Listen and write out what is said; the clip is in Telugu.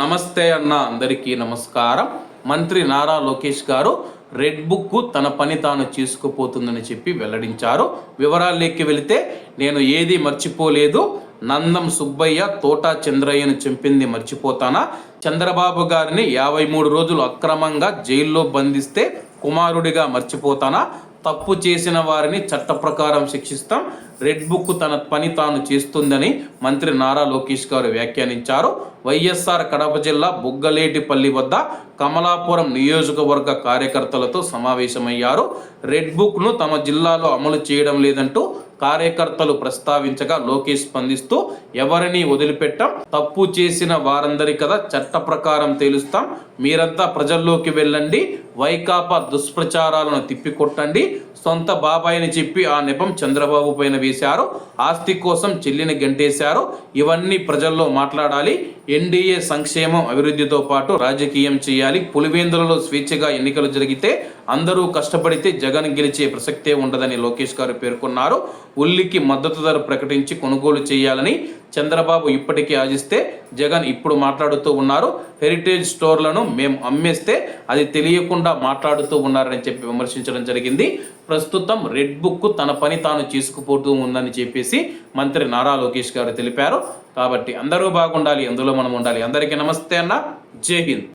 నమస్తే అన్న అందరికీ నమస్కారం. మంత్రి నారా లోకేష్ గారు రెడ్ బుక్ తన పని తాను చేసుకుపోతుందని చెప్పి వెల్లడించారు. వివరాల్లోకి వెళితే నేను ఏది మర్చిపోలేదు. నందం సుబ్బయ్య తోటా చంద్రయ్యను చంపింది మర్చిపోతానా? చంద్రబాబు గారిని యాభై మూడు రోజులు అక్రమంగా జైల్లో బంధిస్తే కుమారుడిగా మర్చిపోతానా? తప్పు చేసిన వారిని చట్ట ప్రకారం శిక్షిస్తాం. రెడ్ బుక్ తన పని తాను చేస్తుందని మంత్రి నారా లోకేష్ గారు వ్యాఖ్యానించారు. వైఎస్ఆర్ కడప జిల్లా బుగ్గలేటిపల్లి వద్ద కమలాపురం నియోజకవర్గ కార్యకర్తలతో సమావేశమయ్యారు. రెడ్ బుక్ను తమ జిల్లాలో అమలు చేయడం లేదంటూ కార్యకర్తలు ప్రస్తావించగా లోకేష్ స్పందిస్తూ ఎవరిని వదిలిపెట్టాం? తప్పు చేసిన వారందరి కదా చట్ట ప్రకారం తేలుస్తాం. మీరంతా ప్రజల్లోకి వెళ్ళండి. వైకాపా దుష్ప్రచారాలను తిప్పికొట్టండి. సొంత బాబాయిని చెప్పి ఆ నెపం చంద్రబాబు పైన వేశారు. ఆస్తి కోసం చెల్లిని గంటేశారు. ఇవన్నీ ప్రజల్లో మాట్లాడాలి. ఎన్డీఏ సంక్షేమం అభివృద్ధితో పాటు రాజకీయం చేయాలి. పులివేందులలో స్వేచ్ఛగా ఎన్నికలు జరిగితే అందరూ కష్టపడితే జగన్ గెలిచే ప్రసక్తే ఉండదని లోకేష్ గారు పేర్కొన్నారు. ఉల్లికి మద్దతు ధర ప్రకటించి కొనుగోలు చేయాలని చంద్రబాబు ఇప్పటికే ఆశిస్తే జగన్ ఇప్పుడు మాట్లాడుతూ ఉన్నారు. హెరిటేజ్ స్టోర్లను మేము అమ్మేస్తే అది తెలియకుండా మాట్లాడుతూ ఉన్నారని చెప్పి విమర్శించడం జరిగింది. ప్రస్తుతం రెడ్ బుక్ తన పని తాను చేసుకుపోతూ ఉందని చెప్పేసి మంత్రి నారా లోకేష్ గారు తెలిపారు. కాబట్టి అందరూ బాగుండాలి అందులో మనం ఉండాలి. అందరికీ నమస్తే అన్న. జై హింద్.